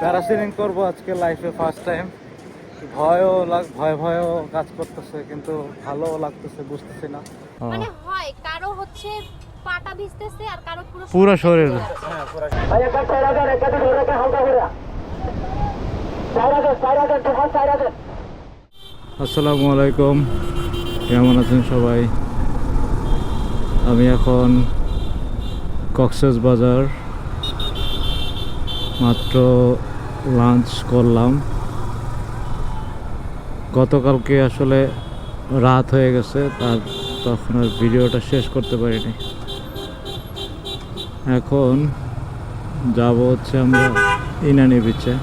Parasailing করব আজকে লাইফে ফার্স্ট টাইম ভয়ও লাগ ভয় ভয়ও কাজ করতেছে কিন্তু ভালোও লাগতেছে বুঝতেছি না। মানে হয় কারও হচ্ছে পাটা ভিজতেছে আর কারও পুরো পুরো শরীর। হ্যাঁ, আসসালামু আলাইকুম। কেমন আছেন সবাই? আমি এখন কক্সেস বাজার মাত্র লাঞ্চ করলাম। গতকালকে আসলে রাত হয়ে গেছে, তার তখন আর ভিডিওটা শেষ করতে পারিনি। এখন যাব হচ্ছে আমরা ইনানি বিচে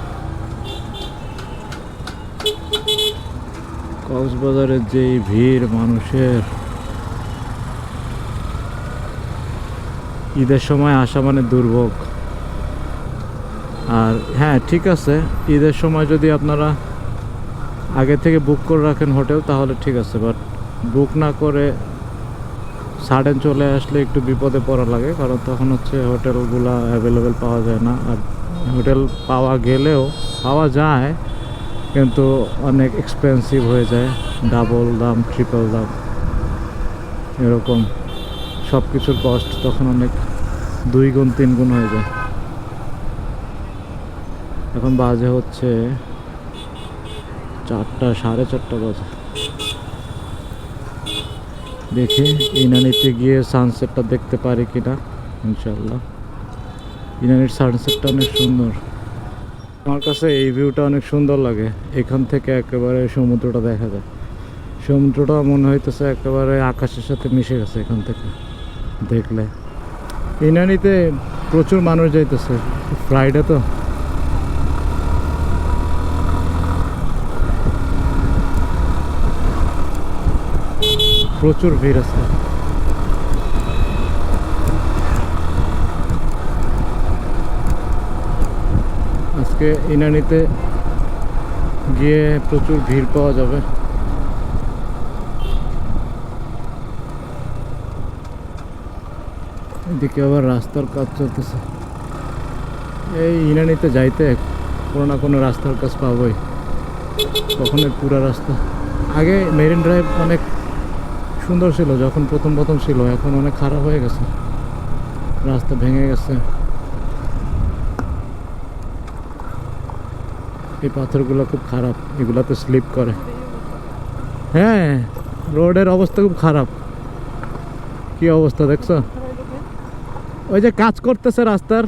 কক্সবাজারের যেই ভিড়, মানুষের ঈদের সময় আসা মানে দুর্ভোগ। আর হ্যাঁ ঠিক আছে। ঈদের সময় যদি আপনারা আগে থেকে বুক করে রাখেন হোটেল তাহলে ঠিক আছে। বাট বুক না করে সাডেন চলে আসলে একটু বিপদে পড়া লাগে, কারণ তখন হচ্ছে হোটেলগুলো অ্যাভেলেবেল পাওয়া যায় না। আর হোটেল পাওয়া গেলেও, পাওয়া যায়, কিন্তু অনেক এক্সপেন্সিভ হয়ে যায়। ডাবল দাম ট্রিপল দাম, এরকম। সব কিছুর কস্ট তখন অনেক দুই গুণ, তিন গুণ হয়ে যায়। এখন বাজে হচ্ছে চারটা, সাড়ে চারটা বাজে। দেখি ইনানিতে গিয়ে সানসেটটা দেখতে পারি কিনা ইনশাল্লাহ ইনানির সানসেটটা অনেক সুন্দর। আমার কাছে এই ভিউটা অনেক সুন্দর লাগে। এখান থেকে একেবারে সমুদ্রটা দেখা যায়। সমুদ্রটা মনে হইতেছে একেবারে আকাশের সাথে মিশে গেছে এখান থেকে, দেখলে। ইনানিতে প্রচুর মানুষ যাইতেছে। ফ্রাইডে তো? প্রচুর ভিড় আছে। আজকে ইনানিতে গিয়ে প্রচুর ভিড় পাওয়া যাবে। এদিকে আবার রাস্তার কাজ চলতেছে। এই ইনানিতে যাইতে কোনো না কোনো রাস্তার কাজ পাবোই। কখনোই পুরা রাস্তা। আগে মেরিন ড্রাইভ অনেক সুন্দর ছিল, যখন প্রথম প্রথম ছিল, এখন অনেক খারাপ হয়ে গেছে। রাস্তা ভেঙে গেছে। এই পাথরগুলো খুব খারাপ, এগুলাতে স্লিপ করে। হ্যাঁ রোডের অবস্থা খুব খারাপ। কি অবস্থা দেখছ? ওই যে কাজ করতেছে রাস্তার।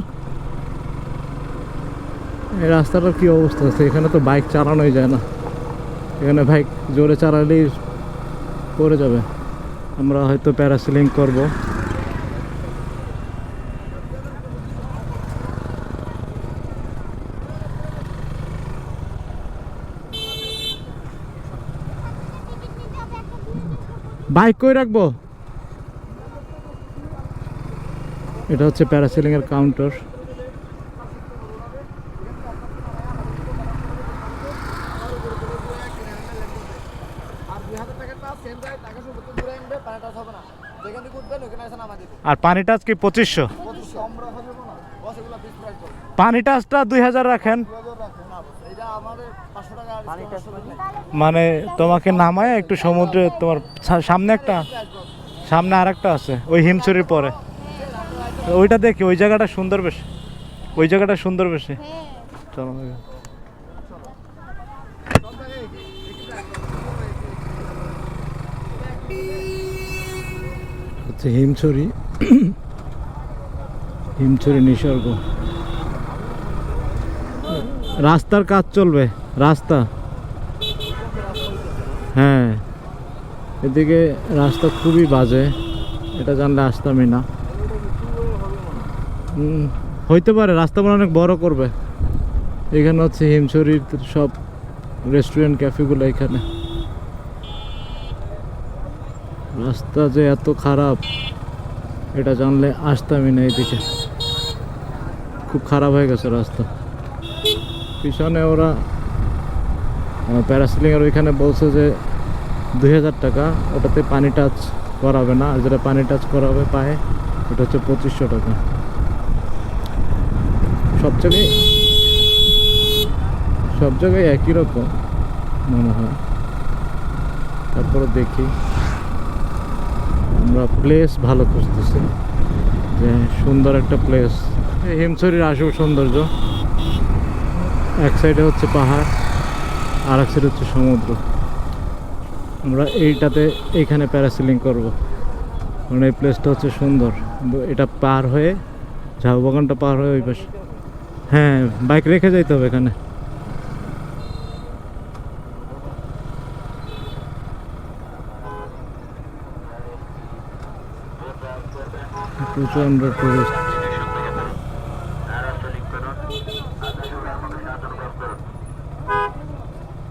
এই রাস্তাটার কি অবস্থা আছে? এখানে তো বাইক চালানোই যায় না। এখানে বাইক জোরে চালালেই পড়ে যাবে। আমরা হয়তো প্যারাসিলিং করব। বাইক কই রাখব? এটা হচ্ছে প্যারাসিলিং এর কাউন্টার আর দুই হাজার টাকার পাস সেম যায় টাকা শুধু তো ঘুরে আনবে পানিটা হবে না যেখান থেকে উঠবেন ওখানে এসে নামা দিবে আর পানিটা আজকে পঁচিশশো পঁচিশশো? আমরা হবে না বস এগুলো বিশ প্রাইস করবে পানি টাচটা দুই হাজার রাখেন। মানে তোমাকে নামায় একটু সমুদ্রে তোমার সামনে একটা, সামনে আর একটা আছে, ওই হিমছড়ির পরে। ওইটা দেখি, ওই জায়গাটা সুন্দর বেশি। ওই জায়গাটা সুন্দর বেশি। চলো হচ্ছে হিমছড়ি। হিমছড়ি নিসর্গ। রাস্তার কাজ চলবে, রাস্তা। হ্যাঁ এদিকে রাস্তা খুবই বাজে, এটা জানলে আসতামই না। হইতে পারে, রাস্তা মনে অনেক বড় করবে। এখানে হচ্ছে হিমছড়ির সব রেস্টুরেন্ট ক্যাফেগুলো এখানে। রাস্তা যে এত খারাপ। এটা জানলে আসতামই না এদিকে। খুব খারাপ হয়ে গেছে রাস্তা। পিছনে ওরা প্যারাসিলিং এর ওইখানে বলছে যে দুই হাজার টাকা, ওটাতে পানি টাচ করাবে না। আর যেটা পানি টাচ করাবে পায়ে, ওটা হচ্ছে পঁচিশশো টাকা। সব জায়গায় সব জায়গায় একই রকম মনে হয়। তারপরে দেখি। আমরা প্লেস ভালো খুঁজতেছি। যে সুন্দর একটা প্লেস হিমছড়ির আসল সৌন্দর্য। এক সাইডে হচ্ছে পাহাড় আর এক সাইডে হচ্ছে সমুদ্র। আমরা এইটাতে এইখানে প্যারাসিলিং করব। কারণ এই প্লেসটা হচ্ছে সুন্দর। এটা পার হয়ে ঝাউ বাগানটা পার হয়ে ওই পাশে হ্যাঁ বাইক রেখে যাইতে হবে এখানে। প্রচণ্ড টুরিস্ট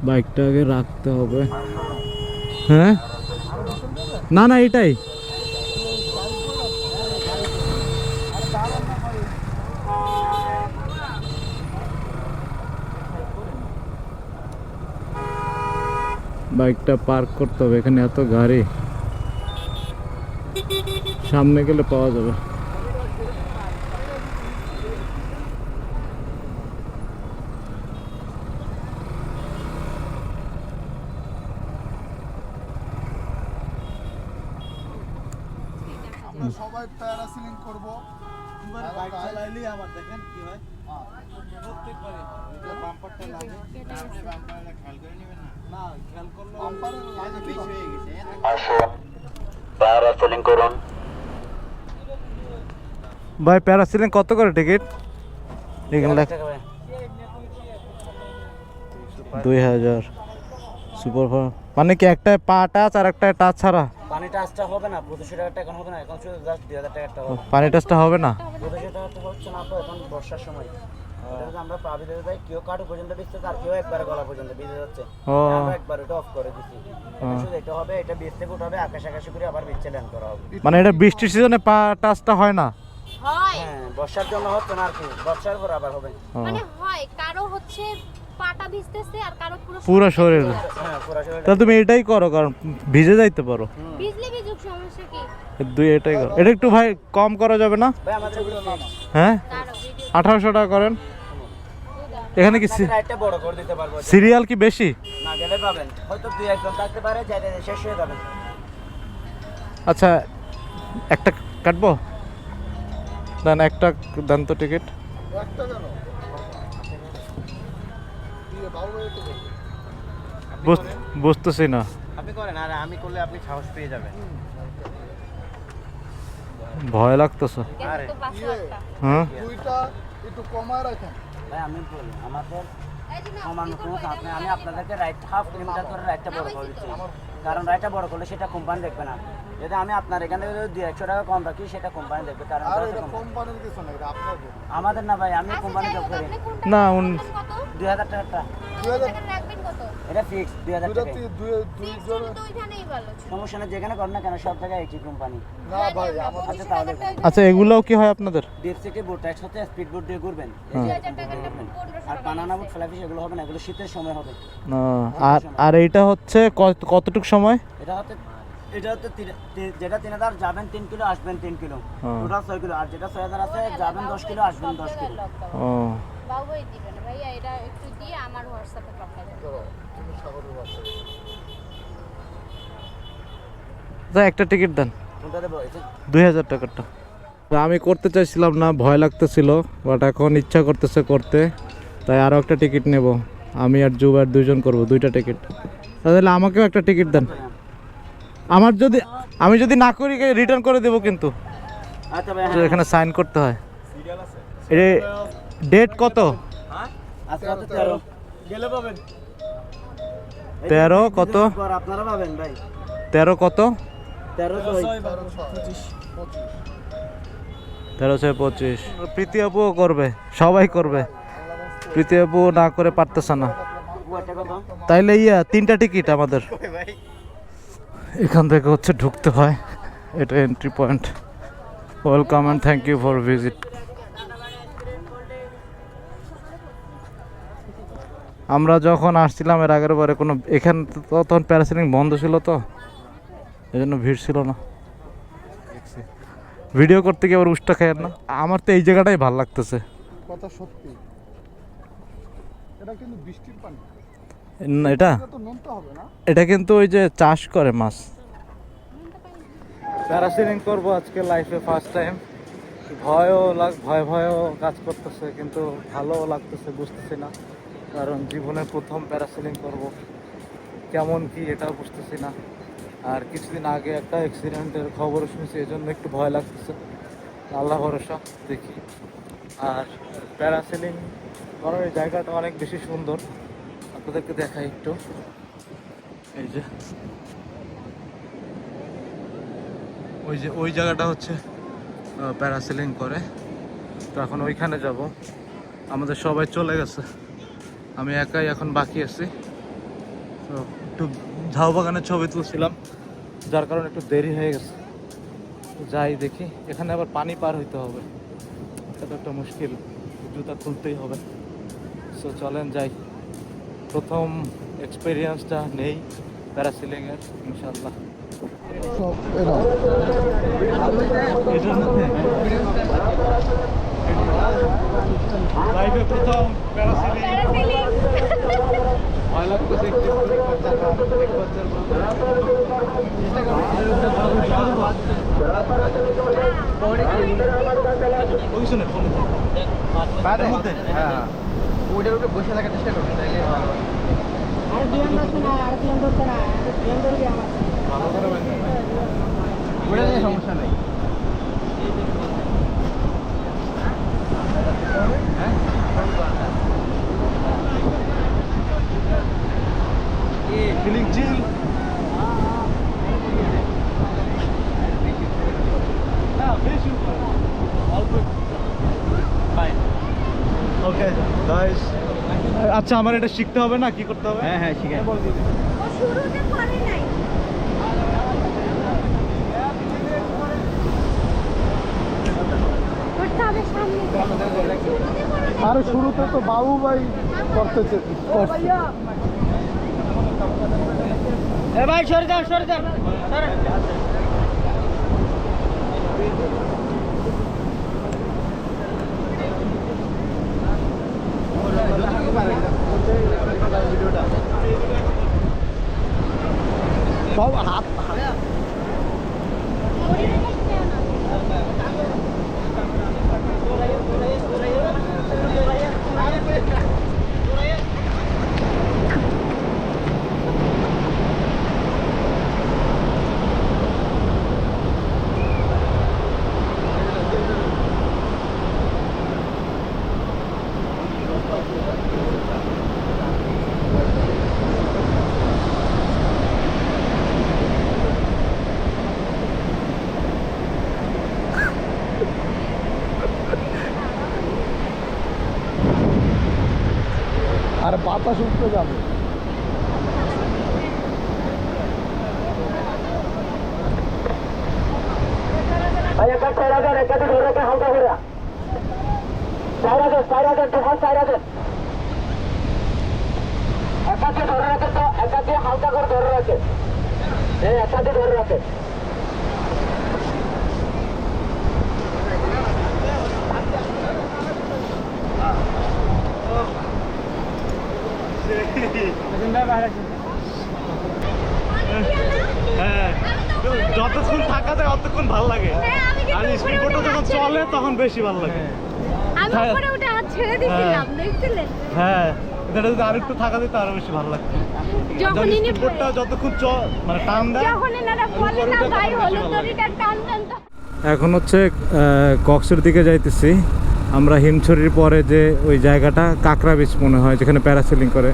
বাইকটা আগে রাখতে হবে। হ্যাঁ? না না, এটাই। বাইকটা পার্ক করতে হবে, এখানে এত গাড়ি। সামনে গেলে পাওয়া যাবে। ভাই প্যারাসিলিং কত করে টিকিট? দুই হাজার। সুপার মানে কি একটা পা টাচ আর একটা টাচ ছাড়া? পানি টাচটা হবে না পঁচিশশো টাকাটা এখন হবে না এখন শুধু জাস্ট দুই হাজার টাকাটা হবে। পানি টাচটা হবে না? পঁচিশশো টাকাটা হচ্ছে না এখন বর্ষার সময়। আমরা যাই কেউ কাটু পর্যন্ত আর কেউ একবার গলা পর্যন্ত যাচ্ছে। আমরা একবার অফ করে শুধু এটা হবে এটা বীজ থেকে উঠাবে আকাশ আকাশে করে আবার ল্যান্ড করা হবে। মানে এটা বৃষ্টির সিজনে পা টাচটা হয় না? হয়। হ্যাঁ বর্ষার জন্য হচ্ছে না আর কি বর্ষার পর আবার হবে। মানে হয় কারও হচ্ছে পাটা ভিজতেছে আর কারও পুরো পুরো শরীর। হ্যাঁ পুরা শরীরটা তাহলে তুমি এটাই করো কারণ ভিজে যাইতে পারো। ভিজলে ভিজুক সমস্যা কি? দুই এটাই করো। এটা একটু ভাই কম করা যাবে না? ভাই আমাদের এগুলো না হ্যাঁ? কারও ভিডিও আঠারোশো টাকা করেন। এখানে কি সি- বড় করে দিতে পারব। সিরিয়াল কি বেশি? না গেলে পাবেন। হয়তো দুই একজন থাকতে পারে যাই শেষ হয়ে যাবে। আচ্ছা একটা কাটবো? দেন একটা দেন তো টিকিট। বুঝতেছি না। আপনি করেন আর আমি করলে আপনি সাহস পেয়ে যাবেন। ভয় লাগতেছে। হ্যাঁ? একটু কমায় রাখেন ভাই আমি বলি আমাদের সমান আমি আপনাদেরকে রাইট হাফ কিলোমিটার করে রাইটটা বড় করে দিচ্ছি। কারণ রায়টা বড় করলে সেটা কোম্পানি দেখবে না। যদি আমি আপনার এখানে থেকে যদি দুই একশো টাকা কম রাখি সেটা কোম্পানি দেখবে কারণ আমাদের না ভাই আমি আচ্ছা, কোম্পানি জব করি। না? দুই হাজার টাকাটা এটা ফিক্স দুই হাজার দুইটা টাকা। সমস্যা নেই যেখানে করেন না কেন সব জায়গায় একই কোম্পানি আচ্ছা তাহলে আচ্ছা এগুলোও কি হয় আপনাদের? ডিপ বোট টাইট হচ্ছে স্পিড বোট দিয়ে ঘুরবেন। আর বানানা। বুট ফ্লাফিস এগুলো হবে না এগুলো শীতের সময় হবে। আর আর এইটা হচ্ছে কত কতটুক সময়? এটা হচ্ছে এটা হচ্ছে তিন- যেটা তিন হাজার যাবেন তিন কিলো আসবেন তিন কিলো। টোটাল ছয় কিলো। আর যেটা ছয় হাজার আছে যাবেন দশ কিলো আসবেন দশ কিলো। ও। বাবুই দিবেন ভাইয়া এটা একটু দিয়ে আমার হোয়াটসঅ্যাপে তুমি সাগরের। আচ্ছা একটা টিকিট দেন। যে দুই হাজার টাকারটা। আমি করতে চাইছিলাম না ভয় লাগতেছিল বাট এখন ইচ্ছা করতেছে করতে তাই আরও একটা টিকিট নেব। আমি আর জুবার দুজন করব দুইটা টিকিট। তাহলে আমাকেও একটা টিকিট দেন। আমার যদি আমি যদি না করি রিটার্ন করে দেবো কিন্তু। আচ্ছা হ্যাঁ। এখানে সাইন করতে হয়। এ ডেট কত? তেরো কত? তেরো কত? তেরো ছয় পঁচিশ। প্রীতি আপুও করবে, সবাই করবে। প্রীতি আপু না করে পারতেছে না। তাইলে ইয়া, তিনটা টিকিট আমাদের। এখান থেকে হচ্ছে ঢুকতে হয়। এটা entry point welcome and thank you for visit আমরা যখন আসছিলাম এর আগের বারে কোনো এখানে তো তখন প্যারাসিলিং বন্ধ ছিল তো এই জন্য ভিড় ছিল না। ভিডিও করতে গিয়ে আবার উষ্টা খায় না। আমার তো এই জায়গাটাই ভালো লাগতেছে। কথা সত্যি। এটা কিন্তু বৃষ্টির পানি। না, এটা? এটা তো নুনতে হবে না? এটা কিন্তু ওই যে চাষ করে মাছ। প্যারাসিলিং করব আজকে লাইফে ফার্স্ট টাইম ভয়ও লাগ ভয় ভয়ও কাজ করতেছে কিন্তু ভালোও লাগতেছে বুঝতেছি না। কারণ জীবনে প্রথম প্যারাসিলিং করব। কেমন কি এটাও বুঝতেছি না। আর কিছুদিন আগে একটা অ্যাক্সিডেন্টের খবর শুনছি এই জন্য একটু ভয় লাগতেছে। আল্লাহ ভরসা, দেখি। আর প্যারাসিলিং করার এই জায়গাটা অনেক বেশি সুন্দর। আপনাদেরকে দেখাই একটু। এই যে। ওই যে, ওই জায়গাটা হচ্ছে প্যারাসেলিং করে। তো এখন ওইখানে যাব। আমাদের সবাই চলে গেছে। আমি একাই এখন বাকি আছি। তো একটু ঝাউ বাগানের ছবি তুলছিলাম যার কারণে একটু দেরি হয়ে গেছে। যাই দেখি এখানে আবার পানি পার হইতে হবে। এটা তো একটা মুশকিল জুতা খুলতেই হবে। সো চলেন যাই। প্রথম এক্সপিরিয়েন্সটা নেই প্যারাসিলিংয়ের ইনশাল্লাহ এটার মধ্যে? লাইফে প্রথম প্যারাসিলিং। প্যারাসেলিং ভয় লাগতেছে একটু এক বাচ্চার এক বাচ্চার ওই শুনে ফোন মধ্যে হ্যাঁ। ওইটার উপরে বসে থাকার চেষ্টা তাইলে ভালো। ভালো করে ওইটা নিয়ে সমস্যা নেই। ফিলিং চিল আচ্ছা আমার এটা শিখতে হবে না? কি করতে হবে? হ্যাঁ হ্যাঁ ঠিক আছে ও শুরুতে করে নাই করতে হবে সামনে শুরুতে করে নাই। আরে শুরুতে তো বাবু ভাই করতেছে। ভাই সরে যান সরে যান। সব হাত ধরে হালকা করে। তোমার ধরে তো হালকা করে ধরে হ্যাঁ ধরে হ্যাঁ। যতক্ষণ থাকা যায় অতক্ষণ ভালো লাগে। হ্যাঁ, আর উপরে বোটটা যখন চলে তখন বেশি ভালো লাগে। আমি হ্যাঁ। উপরে উঠে হাত ছেড়ে দিয়েছিলাম দেখছিলেন? হ্যাঁ। এটা যদি আরেকটু থাকা যেত আরও বেশি ভালো লাগতো। যখন ইনি স্পিড যতক্ষণ চ- মানে টান দেয় যখন এনারা বলে না ভাই হলুদ দড়িটা টানবেন তো। এখন হচ্ছে কক্সের দিকে যাইতেছি। আমরা হিমছড়ির পরে যে ওই জায়গাটা কাঁকড়া বিচ মনে হয় যেখানে প্যারাসেলিং করে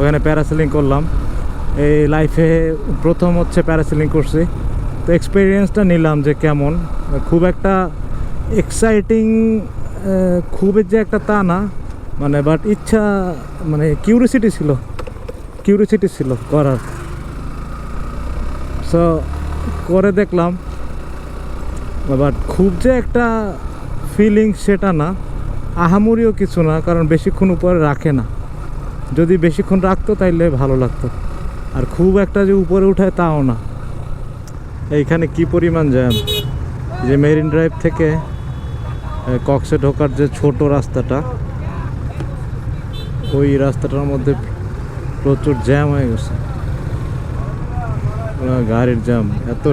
ওখানে প্যারাসেলিং করলাম। এই লাইফে প্রথম হচ্ছে প্যারাসেলিং করছি। তো এক্সপিরিয়েন্সটা নিলাম যে কেমন। খুব একটা এক্সাইটিং খুবই যে একটা তা না মানে বাট ইচ্ছা মানে কিউরিসিটি ছিল। কিউরিসিটি ছিল করার। সো করে দেখলাম। বাট খুব যে একটা ফিলিং সেটা না, আহামরিও কিছু না, কারণ বেশিক্ষণ উপরে রাখে না। যদি বেশিক্ষণ রাখতো তাইলে ভালো লাগতো। আর খুব একটা যে উপরে উঠায় তাও না। এইখানে কি পরিমাণ জ্যাম? যে মেরিন ড্রাইভ থেকে কক্সে ঢোকার যে ছোট রাস্তাটা, ওই রাস্তাটার মধ্যে প্রচুর জ্যাম হয়ে গেছে। গাড়ির জ্যাম। এত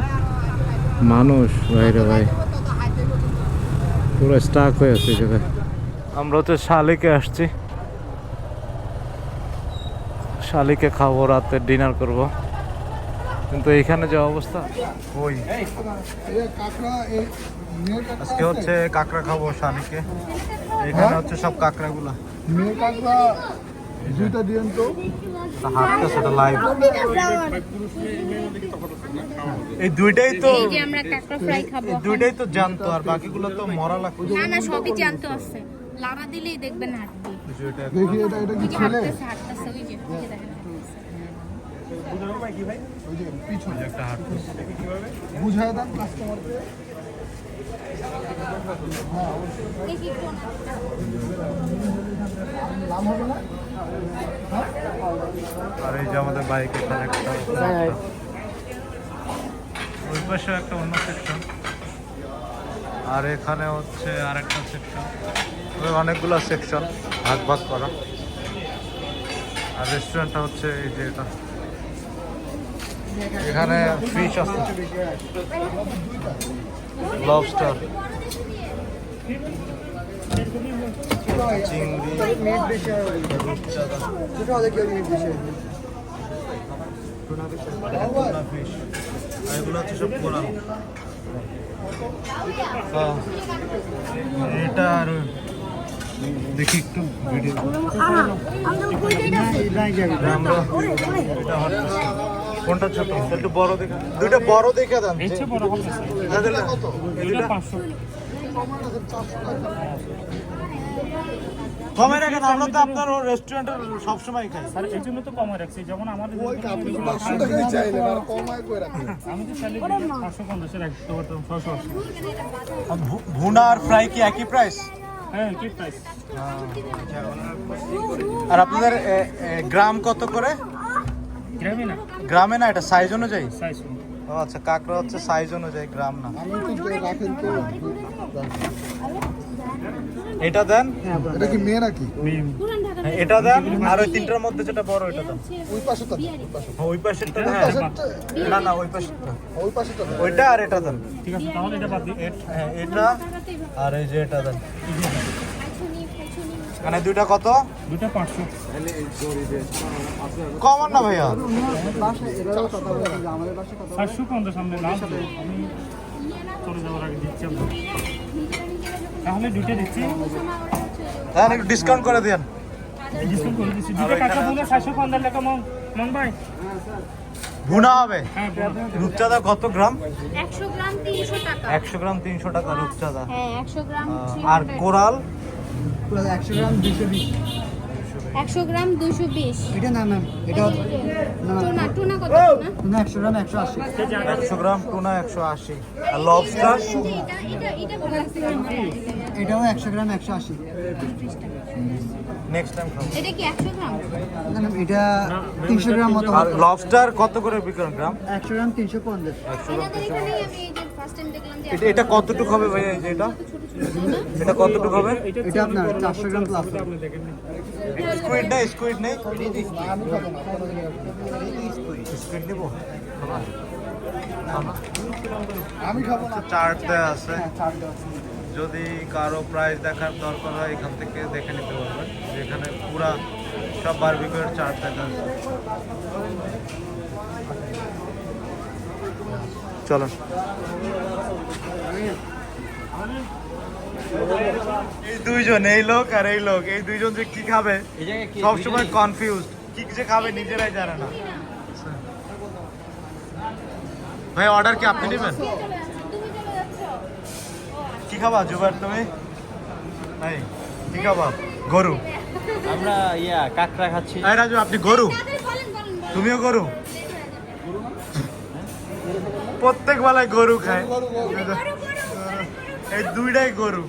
মানুষ বাইরে ভাই। পুরো স্টাক হয়ে আছে জায়গায় আমরা হচ্ছে শালিকে আসছি। শালিকে খাব, রাতে ডিনার করব। কিন্তু এইখানে যে অবস্থা ওই। আজকে হচ্ছে কাঁকড়া খাব শালিকে এখানে হচ্ছে সব কাঁকড়াগুলা। মেয়ে কাকড়া দুইটা দিন তো হাতটা সেটা লাইভ এই দুইটাই তো এই যে আমরা কাঁকড়া ফ্রাই খাব দুইটাই তো জানতো আর বাকিগুলো তো মরা লাগতো না না সবই জানতো আছে। লাড়া দিলেই দেখবেন হাঁটবে। দেখি এটা এটা কি ছেলে হাঁটতেছে হাঁটতেছে ওই যে ওই যে দেখেন ওই যে পিছনে একটা আর এই যে আমাদের বাইক এখানে একটা একটা অন্য সেকশন আর এখানে হচ্ছে আরেকটা সেকশন অনেকগুলো সেকশন ভাগ ভাগ করা। আর রেস্টুরেন্টটা হচ্ছে এই যে এটা। এখানে ফিশ আছে। লবস্টার চিংড়ি। ফিশ এগুলো হচ্ছে সব কোরাল হ্যাঁ। এটা আর দেখি একটু ভিডিও আমরা এটা। কোনটা ছোট? একটু বড় দেখে দুইটা বড় দেখে দেন এদের- এই দুইটা- কমে রাখেন আমরা তো আপনার রেস্টুরেন্টের সবসময় খাই। এই জন্য তো কমে রাখছি। যখন আমাদের ওই আপনি টাকাই চাইলেন আর কমায় রাখেন? আমি তো চাইলে পাঁচশো পঞ্চাশে রাখতে পারতাম ছশো আশি। ভুনা আর ফ্রাই কি একই প্রাইস হ্যাঁ কি প্রাইস আর আপনাদের গ্রাম কত করে? গ্রামে না? গ্রামে না এটা? সাইজ অনুযায়ী? সাইজ ও আচ্ছা কাঁকড়া হচ্ছে সাইজ অনুযায়ী গ্রাম না। তো তো। এটা দেন? এটা কি মেয়ে নাকি? হ্যাঁ, এটা দেন? আর ওই তিনটার মধ্যে যেটা বড় এটা দেন। ওই পাশে তো ওই পাশে হ্যাঁ, ওই পাশেরটা ওই হ্যাঁ না না ওই পাশেরটা। ওই পাশে তো ওইটা আর এটা দেন। ঠিক আছে তাহলে এটা বাদ দিই। হ্যাঁ, এটা আর এই যে এটা দেন। মানে দুইটা কত? দুটা পাঁচশো। কমন না ভাইয়া? চারশো পঞ্চাশ সামনে না আমি চলে যাওয়ার আগে দিচ্ছি তাহলে দুইটা দিচ্ছি। হ্যাঁ একটু ডিসকাউন্ট করে দেন। ডিসকাউন্ট করে দিচ্ছি। দুটো টাকা বলে চারশো পঞ্চাশ টাকা মন মন ভাই। ভুনা হবে। হ্যাঁ রূপচাঁদা কত গ্রাম? একশো গ্রাম তিনশো টাকা। একশো গ্রাম তিনশো টাকা রূপচাঁদা। হ্যাঁ আর কোরাল? একশো গ্রাম দুশো বিশ। একশো গ্রাম দুশো বিশ। এটা না ম্যাম এটা টুনা টুনা কত টুনা? একশো গ্রাম একশো আশি। একশো গ্রাম টুনা একশো আশি। আর লবস্টার এটাও একশো গ্রাম একশো আশি। নেক্সট টাইম খাব। এটা কি 100 গ্রাম? না এটা 300 গ্রাম মতো আর লবস্টার কত করে বিক্রি গ্রাম 100 গ্রাম এটা এটা কতটুকু হবে যে এটা এটা কতটুকু হবে এটা আপনার চারশো গ্রাম প্লাস স্কুইড নেই স্কুইড নেই স্কুইড নিব আমি খাব না চার্ট দেওয়া আছে যদি কারও প্রাইস দেখার দরকার হয় এখান থেকে দেখে নিতে পারবেন যেখানে পুরা সব বারবিকিউর চার্ট দেখা আছে চলো এই দুইজন এই লোক আর এই লোক এই দুইজন যে কি খাবে? সবসময় কনফিউজ কি যে খাবে নিজেরাই জানে না। ভাই অর্ডার কি আপনি নেবেন? তুমি কি খাবা জুবার তুমি? ভাই কি খাবা? গরু। আমরা ইয়া কাঁকড়া খাচ্ছি। এই রাজু আপনি গরু? বলেন বলেন। তুমিও গরু? প্রত্যেক বেলায় গরু খায়। এই দুইটাই গরু।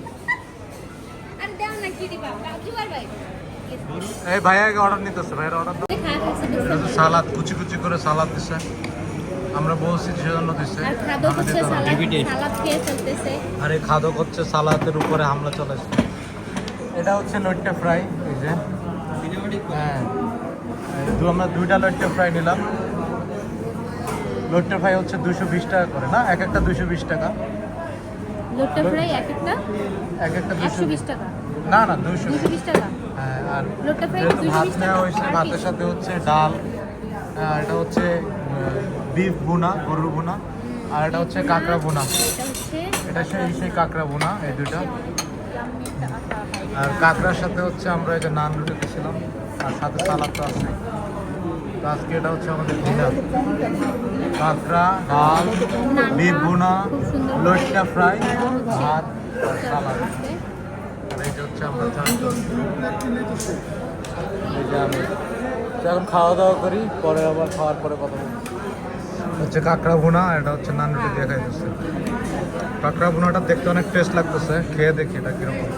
আরে দাও না কি দিবা? জুয়ার ভাই এই ভাইয়াকে অর্ডার নিতেছে ভাইয়ের অর্ডার সালাদ কুচি কুচি করে সালাদ দিছে। আমরা বলছি সেজন্য দিছে। আর খাদক আমি হচ্ছে দিতে পারব। সালাদ সালাদ খেয়ে চলতেছে। আর এই খাদক হচ্ছে সালাদের উপরে হামলা চলেছে এটা হচ্ছে নৈটটা ফ্রাই এই যে। হ্যাঁ। এই দু আমরা দুইটা লট্টে ফ্রাই নিলাম। লট্টে ফ্রাই হচ্ছে দুশো বিশ টাকা করে না? এক একটা দুশো বিশ টাকা। লোটটা ফ্রাই এক একটা? এক একটা দুশো বিশ। টাকা। না না দুশো বিশ। টাকা? হ্যাঁ আর লোটটা ফ্রাই ভাত নেওয়া হয়েছে ভাতের সাথে হচ্ছে ডাল আর এটা হচ্ছে বিফ বুনা গরুর বুনা আর এটা হচ্ছে কাঁকড়া বুনা এটা এটা সেই সেই কাঁকড়া বুনা এই হয়। আর কাঁকড়ার সাথে হচ্ছে আমরা এই যে নান রুটি দিয়েছিলাম আর সাথে সালাদ তো আছে তো আজকে এটা হচ্ছে আমাদের ডিনার কাঁকড়া ডাল বিফ বুনা লইট্টা ফ্রাই ভাত আর সালাদ। আর এইটা হচ্ছে আমরা চারজন এই যে আমি। এখন খাওয়া দাওয়া করি পরে আবার খাওয়ার পরে কথা বলব। হচ্ছে কাঁকড়া ভুনা এটা হচ্ছে নান রুটি দিয়ে খাইতেছে। কাঁকড়া ভুনাটা দেখতে অনেক টেস্ট লাগতেছে খেয়ে দেখি এটা কীরকম।